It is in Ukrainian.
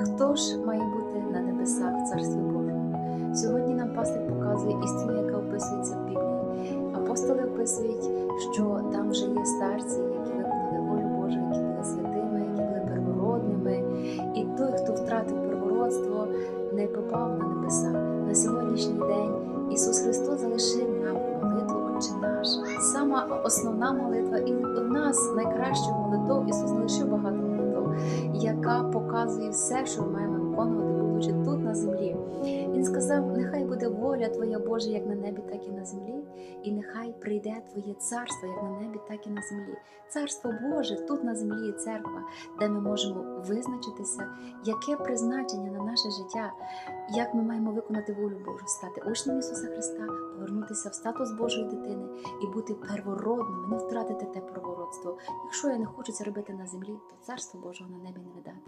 Хто ж має бути на небесах в Царстві Божому? Сьогодні нам пастир показує істину, яка описується в Біблії. Апостоли описують, що там вже є старці, які виконали волю Божу, які були святими, які були первородними. І той, хто втратив первородство, не попав на небеса. На сьогоднішній день Ісус Христос залишив нам молитву Отче наш. Сама основна молитва і одна з найкращих молитв. Ісус залишив багато яка показує все, що ми маємо виконувати, будучи тут на землі. Сказав: нехай буде воля Твоя Божа, як на небі, так і на землі, і нехай прийде Твоє царство, як на небі, так і на землі. Царство Боже тут на землі є церква, де ми можемо визначитися, яке призначення на наше життя, як ми маємо виконати волю Божу, стати учнем Ісуса Христа, повернутися в статус Божої дитини і бути первородними, не втратити те первородство. Якщо я не хочу це робити на землі, то царство Божого на небі не видати.